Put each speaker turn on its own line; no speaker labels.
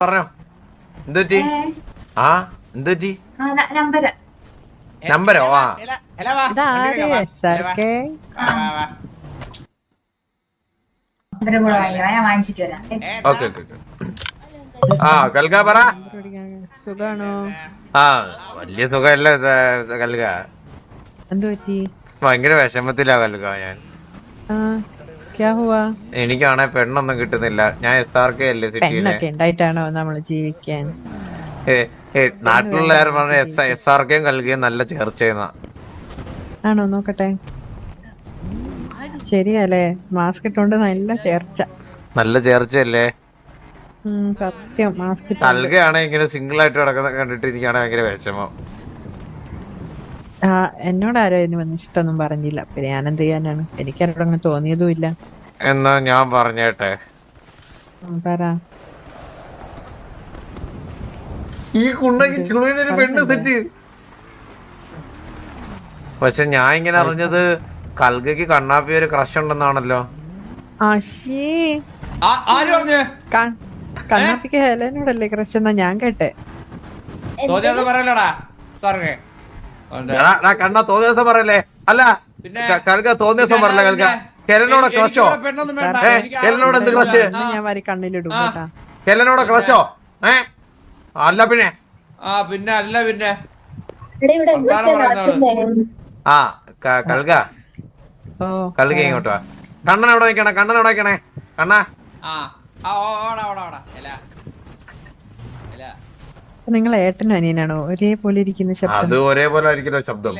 പറഞ്ഞോ. എന്തുപറ്റി ആ എന്തുപറ്റി
നമ്പര്.
ആ. ഓക്കെ ഓക്കെ ആ കൽക പറ.
സുഖാണോ?
ആ വലിയ സുഖമല്ല കൽക ഭയങ്കര വിഷമത്തിലാ കൽക ഞാൻ. എനിക്കാണെ പെണ്ണൊന്നും കിട്ടുന്നില്ല. ഞാൻ എസ് ആർ കെ അല്ലേ സിറ്റിയിലെ
പെണ്ണൊക്കെ ഉണ്ടായിട്ടാണോ നമ്മൾ ജീവിക്കാൻ?
നാട്ടിലുള്ള പറഞ്ഞ എസ് ആർ കെയും നല്ല ചേർച്ചയെന്നാ
ആണോ? നോക്കട്ടെ. ശരിയല്ലേ? മാസ്ക് ഇട്ടോണ്ട് നല്ല ചേർച്ച.
നല്ല ചേർച്ചയല്ലേ?
സത്യം. മാസ്ക്
നൽകുകയാണെങ്കിൽ ഇങ്ങനെ സിംഗിൾ ആയിട്ട് കിടക്കുന്ന കണ്ടിട്ട് എനിക്കാണെങ്കിൽ ഭയങ്കര വിഷമം.
എന്നോട് ആരോ ഇതിന് വന്ന് ഇഷ്ടമൊന്നും പറഞ്ഞില്ല. പിന്നെ ഞാൻ എന്ത് ചെയ്യാനാണ്? എനിക്ക് എന്നോട് അങ്ങനെ തോന്നിയതുമില്ല.
എന്നാ ഞാൻ പറഞ്ഞേട്ടെ.
പറ.
ഈ ചുളുവിനൊരു പെണ്ണ് സെറ്റ്. പക്ഷെ ഞാൻ ഇങ്ങനെ അറിഞ്ഞത് കൽഗക്ക് കണ്ണാപ്പി ഒരു ക്രഷ് ഉണ്ടെന്നാണല്ലോ.
ആശേ
ആ- ആര് പറഞ്ഞു?
ക- കണ്ണാപ്പിക്ക് ഹെലനോടല്ലേ ക്രഷ് എന്നാ ഞാൻ കേട്ടെ.
പറയലടാ സാറേ
കണ്ണ തോന്നിയ ദിവസം പറയല്ലേ? അല്ല
പിന്നെ?
ക- കൽക തോന്നിയ ദിവസം
പറയല്ലേ
പറയല്ല കൽക കെലനോടെ
എനിക്ക്
ക്രഷോ?
പെണ്ണൊന്നും വേണ്ട.
ഏ,
എനിക്ക്
എന്ത് ക്രഷ്
കണ്ണിലിടും
കെലനോടെ ക്രഷോ? ഏ? അല്ല പിന്നെ.
ആ പിന്നെ അല്ല പിന്നെ.
ആ കൽക
ഓ
കൽക ഇങ്ങോട്ട് വാ. കണ്ണൻ എവിടെ നിൽക്കണേ? കണ്ണൻ എവിടെ നിൽക്കണേ? കണ്ണ.
ആ ഓടാ ഓടാ ഓടാ. എല എല
നിങ്ങൾ ഏട്ടനും അനിയനാണോ? ഒരേപോലെ ഇരിക്കുന്ന ശബ്ദം.
അത് ഒരേപോലെ ആയിരിക്കില്ല ശബ്ദം.